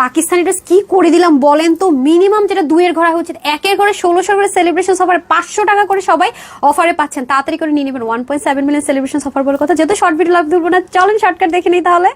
Pakistani dress কি করে দিলাম বলেন তো? মিনিমাম যেটা দুইয়ের ঘরে হচ্ছে একের ঘরে ষোলোশো করে সেলিব্রেশন অফার পাঁচশো টাকা করে সবাই অফারে পাচ্ছেন। তাড়াতাড়ি করে নিয়ে নেবেন। One point seven million celebration offer বলে কথা। যেহেতু শর্ট ভিডিও লাভ ধরবো না, চলেন শর্টকাট দেখে নিই তাহলে।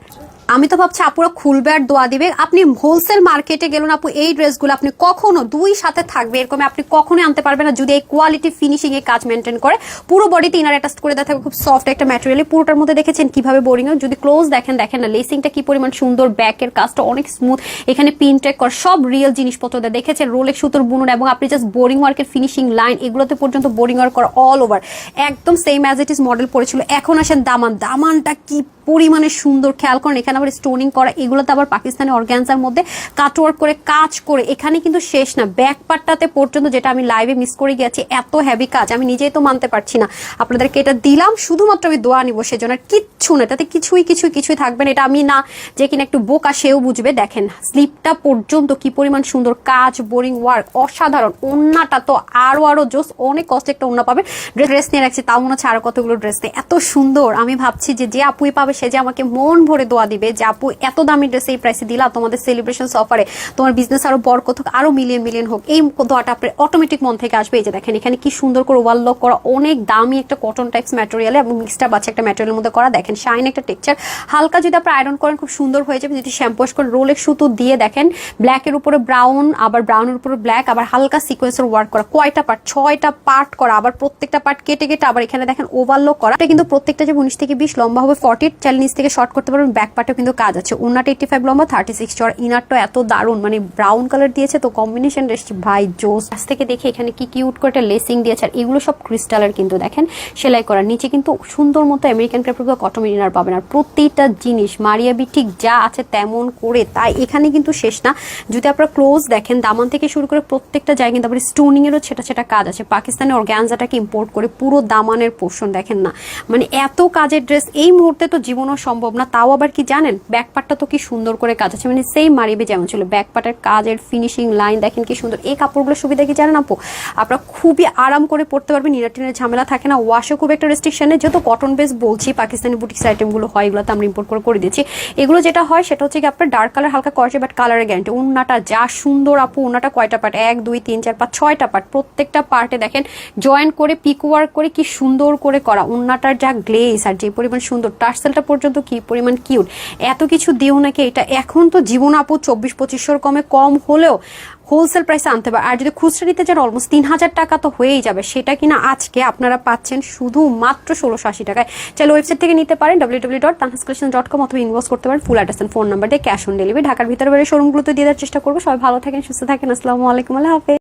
আমি তো ভাবছি আপুরা খুলবে আর দোয়া দিবে। আপনি হোলসেল মার্কেটে গেলেন আপু, এই ড্রেসগুলো আপনি কখনো দুই সাথে থাকবে এরকম আপনি কখনোই আনতে পারবেন না যদি এই কোয়ালিটি ফিনিশিং এর কাজ মেনটেন করে। পুরো বডিতে ইনার অ্যাটাচ করে দেওয়া খুব সফট একটা ম্যাটেরিয়াল পুরোটার মধ্যে দেখেছেন কীভাবে বোরিং যদি ক্লোজ দেখেন দেখেন না লেসিংটা কি পরিমাণ সুন্দর ব্যাকের কাজটা অনেক স্মুথ এখানে পিনটেক কর, সব রিয়েল জিনিসপত্র দেখেছেন রোলেক সুতোর বুনুন এবং আপনি জাস্ট বোরিং ওয়ার্কের ফিনিশিং লাইন এগুলোতে পর্যন্ত বোরিং ওয়ার্ক করা অল ওভার একদম same as it is model পড়েছিল। এখন আসেন দামান। দামানটা কি পরিমাণে সুন্দর, খেয়াল করেন এখানে আবার স্টোনিং করা, এগুলোতে আবার পাকিস্তানি অর্গ্যানজার মধ্যে কাটওয়ার্ক করে, কাজ করে, এখানে কিন্তু শেষ না। ব্যাক পার্টটাতে পর্যন্ত যেটা আমি লাইভে মিস করে গেছি এত হ্যাভি কাজ, আমি নিজেই তো মানতে পারছি না। আপনাদেরকে এটা দিলাম, শুধুমাত্র আমি দোয়া নিব সেজন্য কিচ্ছু না তাতে কিছুই কিছুই কিছুই থাকবে না, এটা আমি না, যে কিনা একটু বোকা সেও বুঝবে। দেখেন স্লিপটা পর্যন্ত কি পরিমাণ সুন্দর কাজ বোরিং ওয়ার্ক অসাধারণ, ওন্নাটা তো আরও আরও জোস, অনেক কষ্ট একটা ওন্না পাবে। ড্রেস নিয়ে রাখছি, তাও মনে হচ্ছে আরও কতগুলো ড্রেস নেই। এত সুন্দর, আমি ভাবছি যে যে আপুই পাবে, সে যে আমাকে মন ভরে দোয়া দিবে যে আপু, এত দামি ড্রেস এই প্রাইসে দিলা, তোমাদের সেলিব্রেশন অফারে তোমার বিজনেস আরও বড় হোক, আরও মিলিয়ন মিলিয়ন হোক। এই দোয়াটা আপনার অটোমেটিক মন থেকে আসবে। এই যে দেখেন, এখানে কি সুন্দর করে ওয়াল লক করা, অনেক দামি একটা কটন টাইপস ম্যাটেরিয়ালে এবং মিক্সটা বাচ্চা একটা ম্যাটেরিয়ালের মধ্যে করা। দেখেন শাইন একটা টেক্সচার হালকা যদি আপনি আয়রন করেন, খুব সুন্দর হয়ে যাবে। যদি শ্যাম্পু করে রোলের সুতো দিয়ে দেখেন ব্ল্যাকের উপরে ব্রাউন আবার ব্রাউনের উপরে ব্ল্যাক আবার হালকা সিকোয়েন্সের ওয়ার্ক করা। কয়টা পার্ট ছয়টা পার্ট করা, আবার প্রত্যেকটা পার্ট কেটে কেটে আবার এখানে দেখেন ওভারলক করা। এটা কিন্তু প্রত্যেকটা যে উনিশ থেকে বিশ লম্বা হবে ফর্টি চাল নিচ থেকে শর্ট করতে পারবেন ব্যাক পার্টেও কিন্তু কাজ আছে। উন্নাটা এইটি ফাইভ লম্বা থার্টি সিক্স চর ইনারটা এত দারুণ মানে ব্রাউন কালার দিয়েছে তো কম্বিনেশন এসছে ভাই, জোস। কাছ থেকে দেখে এখানে কি কিউট করে একটা লেসিং দিয়েছে। আর এগুলো সব ক্রিস্টালের কিন্তু, দেখেন। সেলাই করার। নিচে কিন্তু সুন্দর মতো আমেরিকান ক্রেপের কটন ইনার পাবেন। আর প্রতিটা জিনিস মারিয়াবি ঠিক যা আছে তেমন করে, তাই এখানে কিন্তু শেষ না। যদি আপনারা ক্লোজ দেখেন, দামান থেকে শুরু করে প্রত্যেকটা জায়গায় কিন্তু আবার স্টোনিং এরও সেটা সেটা কাজ আছে। পাকিস্তানের অর্গ্যানজাটাকে ইম্পোর্ট করে পুরো দামানের পোর্শন দেখেন না। মানে এত কাজের ড্রেস এই মুহূর্তে তো জীবনও সম্ভব না। তাও আবার কি জানেন? ব্যাক পার্টটা তো কি সুন্দর করে কাজ আছে। মানে সেই মারিবে যেমন ছিল। ব্যাক পার্টের কাজের ফিনিশিং লাইন দেখেন কি সুন্দর। এই কাপড়গুলোর সুবিধা কি জানেন আপু? আপনারা খুবই আরাম করে পড়তে পারবেন নিরাটিনের ঝামেলা থাকে না। ওয়াশও খুব একটা রেস্ট্রিকশন যেহেতু কটন বেস বলছি, পাকিস্তানি বুটিক্স আইটেমগুলো হয় এগুলোতে আমরা ইম্পোর্ট করে করে দিচ্ছি। এগুলো যেটা হয়, সেটা হচ্ছে কি আপনার ডার্ক কালার হালকা করছে বাট কালারের গ্যারান্টি উন্নাটা যা সুন্দর আপু উন্নাটা কয়টা পার্ট এক, দুই, তিন, চার, পাঁচ, ছয়টা পার্ট প্রত্যেকটা পার্টে দেখেন জয়েন করে পিক ওয়ার্ক করে কি সুন্দর করে করা। উন্নাটার যা গ্লেস আর যে পরিমাণ সুন্দর টার্সেলটা পর্যন্ত কি পরিমাণ কিউট এত কিছু দিও নাকি এটা এখন তো জীবন আপু চব্বিশ পঁচিশশোর কমে কম হলেও হোলসেল প্রাইসে আনতে পারে আর যদি খুচরা নিতে চান অলমোস্ট তিন হাজার টাকা তো হয়েই যাবে। সেটা কিনা আজকে আপনারা পাচ্ছেন শুধু মাত্র ষোলোশো আশি টাকায়। চাইলে ওয়েবসাইট থেকে নিতে পারেন W W dot dot com অথবা ইনভেস্ট করতে পারেন। ফুল অ্যাড্রেস ফোন নাম্বার দিয়ে ক্যাশ অন ডেলিভারি ঢাকার ভিতরে বাইরে শোরুমগুলোতে দিয়ে দেওয়ার চেষ্টা করব। সবাই ভালো থাকেন, সুস্থ থাকেন। আসসালামু আলাইকুম, আল্লাহ হাফেজ।